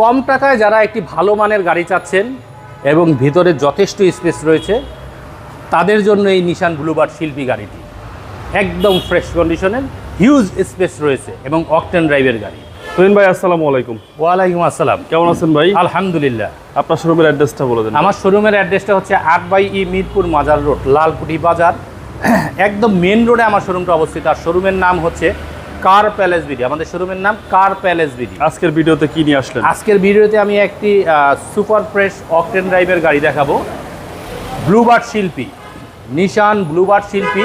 কম টাকায় যারা একটি ভালো মানের গাড়ি চাচ্ছেন এবং ভিতরে যথেষ্ট স্পেস রয়েছে তাদের জন্য এই নিশান ব্লুবার শিল্পী গাড়িটি একদম ফ্রেশ কন্ডিশনের হিউজ স্পেস রয়েছে এবং অকটেন ড্রাইভের গাড়ি। তুহিন ভাই আসসালামু আলাইকুম। ওয়ালাইকুম আসসালাম। কেমন আছেন ভাই? আলহামদুলিল্লাহ। আপনার শোরুমের অ্যাড্রেসটা বলে দেন। আমার শোরুমের অ্যাড্রেসটা হচ্ছে আট বাই ই মিরপুর মাজার রোড লালকুটি বাজার। একদম মেন রোডে আমার শোরুমটা অবস্থিত। আর শোরুমের নাম হচ্ছে কার প্যালেস বিডি? আমাদের শোরুমের নাম কার প্যালেস বিডি। আজকের ভিডিওতে কি নিয়ে আসলেন? আজকের ভিডিওতে আমি একটি সুপার ফ্রেশ অকটেন ড্রাইভের গাড়ি দেখাবো। ব্লুবার্ড শিল্পী নিশান ব্লুবার্ড শিল্পী।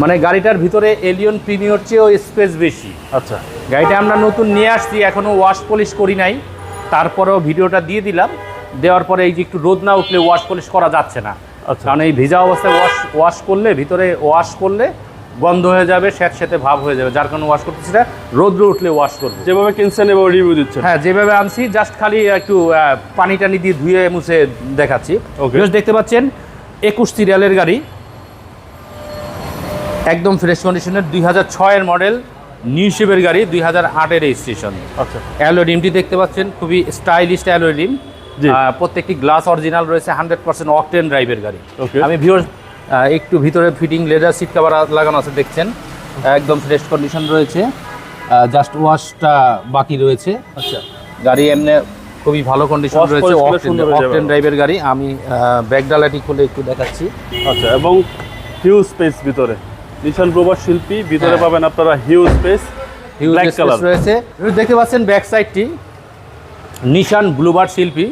মানে গাড়িটার ভিতরে এলিয়ন প্রিমিয়র চেয়েও স্পেস বেশি। আচ্ছা। গাড়িটা আমরা নতুন নিয়ে আসছি এখনও ওয়াশ পলিশ করি নাই। তারপরেও ভিডিওটা দিয়ে দিলাম। দেওয়ার পরে এই যে একটু রোদ না উঠলে ওয়াশ পলিশ করা যাচ্ছে না। আচ্ছা। কারণ এই ভিজা অবস্থায় ওয়াশ ওয়াশ করলে ভিতরে ওয়াশ করলে গন্ধ হয়ে যাবে স্যাঁত স্যাঁতে ভাব হয়ে যাবে। যার কারণে ওয়াশ করতেছি না রোদ্রে উঠলে ওয়াশ করব। যেভাবে কিনছেন এভাবে রিভিউ দিচ্ছেন। হ্যাঁ যেভাবে আনছি জাস্ট খালি একটু পানি টানি দিয়ে ধুয়ে মুছে দেখাচ্ছি. দেখতে পাচ্ছেন একুশ সিরিয়ালের গাড়ি। একদম ফ্রেশ কন্ডিশনের দুই হাজার ছয়ের মডেল নিউ শেপের গাড়ি দুই হাজার আটের রেজিস্ট্রেশন আচ্ছা। অ্যালো ডিমটি দেখতে পাচ্ছেন খুবই স্টাইলিশ অ্যালো ডিম প্রত্যেকটি গ্লাস অরিজিনাল রয়েছে হান্ড্রেড পার্সেন্ট অকটেন ড্রাইভের গাড়ি. আমি ভিওর একটু ভিতরে ফিটিং লেদার সিট কাভার লাগানো আছে দেখছেন? একদম ফ্রেশ কন্ডিশন রয়েছে। জাস্ট ওয়াশটা বাকি রয়েছে। আচ্ছা। গাড়ি এমনি খুবই ভালো কন্ডিশন রয়েছে অকটেন ড্রাইভের গাড়ি। আমি ব্যাক ডালাটি খুলে একটু দেখাচ্ছি। আচ্ছা এবং হিউজ স্পেস ভিতরে। নিশান ব্লোবার শিল্পী ভিতরে হ্যাঁ। পাবেন আপনারা হিউজ স্পেস হিউজ স্পেস রয়েছে। দেখতে পাচ্ছেন ব্যাক সাইডটি নিশান ব্লুবার্ড শিল্পী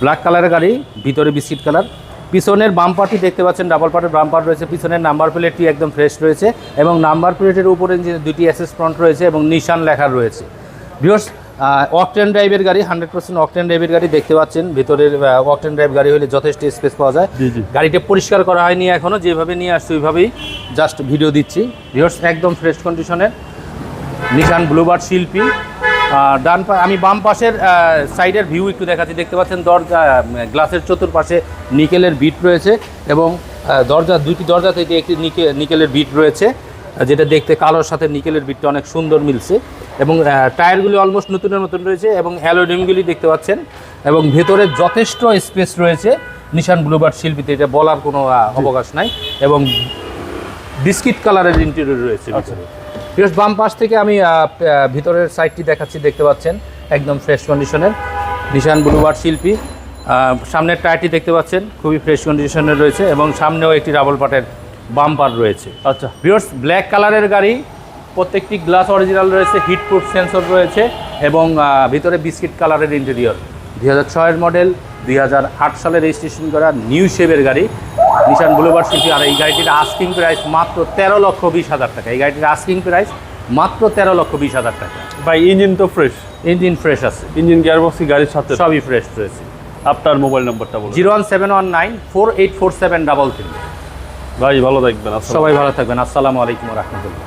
ব্ল্যাক কালারের গাড়ি ভিতরে বিস্কিট কালার পিছনের বাম্পারটি দেখতে পাচ্ছেন ডাবল পার্টের বাম্পার রয়েছে পিছনের নাম্বার প্লেটটি একদম ফ্রেশ রয়েছে এবং নাম্বার প্লেটের উপরে যে দুটি অ্যাসেস ফ্রন্ট রয়েছে এবং নিশান লেখা রয়েছে। ভিউর্স অকটেন ড্রাইভের গাড়ি হান্ড্রেড পার্সেন্ট অকটেন ড্রাইভের গাড়ি দেখতে পাচ্ছেন ভিতরের অকটেন ড্রাইভ গাড়ি হলে যথেষ্ট স্পেস পাওয়া যায়। গাড়িটা পরিষ্কার করা হয়নি এখনও যেভাবে নিয়ে আসছি ওইভাবেই জাস্ট ভিডিও দিচ্ছি। ভিউর্স একদম ফ্রেশ কন্ডিশনের নিশান ব্লুবার্ড শিল্পী। ডান পা আমি বাম পাশের সাইডের ভিউ একটু দেখাচ্ছি। দেখতে পাচ্ছেন দরজা গ্লাসের চতুর্পাশে নিকেলের বিট রয়েছে এবং দরজা দুইটি দরজা থেকে একটি নিকে নিকেলের বিট রয়েছে যেটা দেখতে কালোর সাথে নিকেলের বিটটা অনেক সুন্দর মিলছে এবং টায়ারগুলি অলমোস্ট নতুনের মতন রয়েছে এবং অ্যালোডিমগুলি দেখতে পাচ্ছেন এবং ভেতরে যথেষ্ট স্পেস রয়েছে। নিশান ব্লুবার্ড শিল্পীতে এটা বলার কোনো অবকাশ নাই এবং বিস্কিট কালারের ইন্টেরিয়র রয়েছে ভিতরে। বিকজ বাম পাশ থেকে আমি ভিতরের সাইডটি দেখাচ্ছি দেখতে পাচ্ছেন একদম ফ্রেশ কন্ডিশনের নিশান ব্লুবার্ড শিল্পী সামনের টায়ারটি দেখতে পাচ্ছেন খুবই ফ্রেশ কন্ডিশনের রয়েছে এবং সামনেও একটি রাবল পাটের বাম্পার রয়েছে। আচ্ছা। ভিওর্স ব্ল্যাক কালারের গাড়ি প্রত্যেকটি গ্লাস অরিজিনাল রয়েছে হিট প্রুফ সেন্সর রয়েছে এবং ভিতরে বিস্কিট কালারের ইন্টেরিয়র দুই হাজার ছয়ের মডেল দুই হাজার আট সালে রেজিস্ট্রেশন করা নিউ শেপের গাড়ি। নিশান ব্লুবার শিল্পী আর এই গাড়িটির আস্কিং প্রাইস মাত্র তেরো লক্ষ বিশ হাজার টাকা। এই গাড়িটির আস্কিং প্রাইস মাত্র তেরো লক্ষ বিশ হাজার টাকা। ভাই ইঞ্জিন তো ফ্রেশ ইঞ্জিন ফ্রেশ আছে। ইঞ্জিন গিয়ারবক্সি গাড়ির সাথে? সবই ফ্রেশ রয়েছে। আপনার মোবাইল নম্বরটা বলুন। Zero one seven one nine four eight four seven double three. ভাই ভালো থাকবেন। সবাই ভালো থাকবেন। আসসালামু আলাইকুম রহমতুল্লাহ।